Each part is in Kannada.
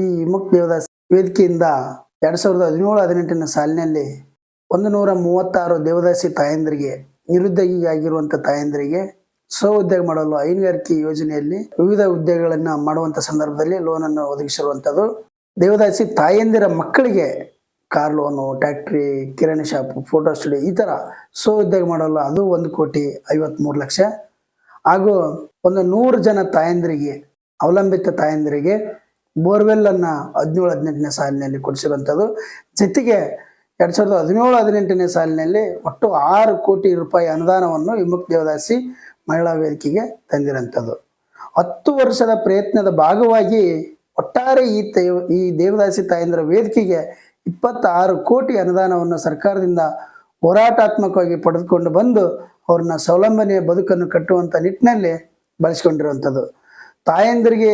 ಈ ವಿಮುಕ್ತ ದೇವದಾಸ್ ವೇದಿಕೆಯಿಂದ ಎರಡ್ ಸಾವಿರದ ಹದಿನೇಳು, ಹದಿನೆಂಟನ ಸಾಲಿನಲ್ಲಿ ಒಂದು ನೂರ ಮೂವತ್ತಾರು ದೇವದಾಸಿ ತಾಯಂದರಿಗೆ, ನಿರುದ್ಯೋಗಿಯಾಗಿರುವಂತ ತಾಯಂದರಿಗೆ ಸ್ವ ಉದ್ಯೋಗ ಮಾಡಲು ಹೈನುಗಾರಿಕೆ ಯೋಜನೆಯಲ್ಲಿ ವಿವಿಧ ಉದ್ಯೋಗಗಳನ್ನ ಮಾಡುವಂತ ಸಂದರ್ಭದಲ್ಲಿ ಲೋನ್ ಅನ್ನು ಒದಗಿಸಿರುವಂತದ್ದು. ದೇವದಾಸಿ ತಾಯಂದಿರ ಮಕ್ಕಳಿಗೆ ಕಾರ್ ಲೋನು ಟ್ಯಾಕ್ಟ್ರಿ ಕಿರಾಣಿ ಶಾಪ್ ಫೋಟೋ ಸ್ಟುಡಿಯೋ ಈ ಥರ ಸ್ವ ಉದ್ಯೋಗ ಮಾಡಲು ಅದು ಒಂದು ಕೋಟಿ ಐವತ್ಮೂರು ಲಕ್ಷ. ಹಾಗೂ ಒಂದು ನೂರು ಜನ ತಾಯಂದಿರಿಗೆ, ಅವಲಂಬಿತ ತಾಯಂದಿರಿಗೆ ಬೋರ್ವೆಲ್ ಅನ್ನ ಹದಿನೇಳು, ಹದಿನೆಂಟನೇ ಸಾಲಿನಲ್ಲಿ ಕೊಡಿಸಿರುವಂಥದ್ದು. ಜೊತೆಗೆ ಎರಡು ಸಾವಿರದ ಹದಿನೇಳು, ಹದಿನೆಂಟನೇ ಸಾಲಿನಲ್ಲಿ ಒಟ್ಟು ಆರು ಕೋಟಿ ರೂಪಾಯಿ ಅನುದಾನವನ್ನು ವಿಮುಕ್ತ ದೇವದಾಸಿ ಮಹಿಳಾ ವೇದಿಕೆಗೆ ತಂದಿರಂಥದ್ದು ಹತ್ತು ವರ್ಷದ ಪ್ರಯತ್ನದ ಭಾಗವಾಗಿ ಒಟ್ಟಾರೆ ಈ ಈ ದೇವದಾಸಿ ತಾಯಂದ್ರ ವೇದಿಕೆಗೆ ಇಪ್ಪತ್ತಾರು ಕೋಟಿ ಅನುದಾನವನ್ನು ಸರ್ಕಾರದಿಂದ ಹೋರಾಟಾತ್ಮಕವಾಗಿ ಪಡೆದುಕೊಂಡು ಬಂದು ಅವ್ರನ್ನ ಸ್ವಾವಲಂಬನೆಯ ಬದುಕನ್ನು ಕಟ್ಟುವಂತ ನಿಟ್ಟಿನಲ್ಲಿ ಬಳಸಿಕೊಂಡಿರುವಂಥದ್ದು. ತಾಯಂದಿರಿಗೆ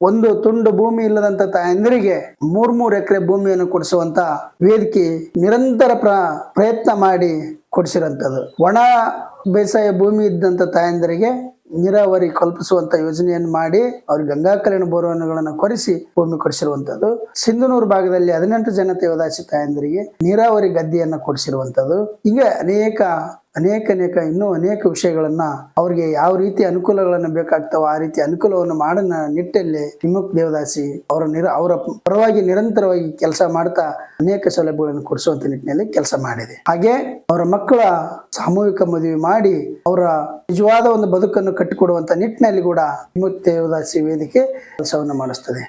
ಒಂದು ತುಂಡು ಭೂಮಿ ಇಲ್ಲದಂತ ತಾಯಂದಿರಿಗೆ ಮೂರ್ ಮೂರ್ ಎಕರೆ ಭೂಮಿಯನ್ನು ಕೊಡಿಸುವಂತ ವೇದಿಕೆ ನಿರಂತರ ಪ್ರ ಪ್ರಯತ್ನ ಮಾಡಿ ಕೊಡಿಸಿರುವಂಥದ್ದು. ಒಣ ಬೇಸಾಯ ಭೂಮಿ ಇದ್ದಂತ ತಾಯಂದಿರಿಗೆ ನೀರಾವರಿ ಕಲ್ಪಿಸುವಂತ ಯೋಜನೆಯನ್ನು ಮಾಡಿ ಅವ್ರಿಗೆ ಗಂಗಾ ಕಲ್ಯಾಣ ಬೋರ್ವೆಲ್ಗಳನ್ನು ಕೊರೆಸಿ ಭೂಮಿ ಕೊಡಿಸಿರುವಂತದ್ದು ಸಿಂಧನೂರು ಭಾಗದಲ್ಲಿ ಹದಿನೆಂಟು ಜನ ದೇವದಾಸಿ ತಾಯಂದಿರಿಗೆ ನೀರಾವರಿ ಗದ್ದೆಯನ್ನ ಕೊಡಿಸಿರುವಂತದ್ದು ಹೀಗೆ ಅನೇಕ ಅನೇಕ ಅನೇಕ, ಇನ್ನೂ ಅನೇಕ ವಿಷಯಗಳನ್ನ ಅವ್ರಿಗೆ ಯಾವ ರೀತಿ ಅನುಕೂಲಗಳನ್ನು ಬೇಕಾಗ್ತಾವ ಆ ರೀತಿ ಅನುಕೂಲವನ್ನು ಮಾಡನ ನಿಟ್ಟಲ್ಲಿ ಹಿಮ್ಮುಖ್ ದೇವದಾಸಿ ಅವರ ನಿರ, ಅವರ ಪರವಾಗಿ ನಿರಂತರವಾಗಿ ಕೆಲಸ ಮಾಡ್ತಾ ಅನೇಕ ಸೌಲಭ್ಯಗಳನ್ನು ಕೊಡಿಸುವಂತ ನಿಟ್ಟಿನಲ್ಲಿ ಕೆಲಸ ಮಾಡಿದೆ. ಹಾಗೆ ಅವರ ಮಕ್ಕಳ ಸಾಮೂಹಿಕ ಮದುವೆ ಮಾಡಿ ಅವರ ನಿಜವಾದ ಒಂದು ಬದುಕನ್ನು ಕಟ್ಟಿಕೊಡುವಂತ ನಿಟ್ಟಿನಲ್ಲಿ ಕೂಡ ಹಿಮ್ಮುಖ್ ದೇವದಾಸಿ ವೇದಿಕೆ ಕೆಲಸವನ್ನು ಮಾಡಿಸ್ತದೆ.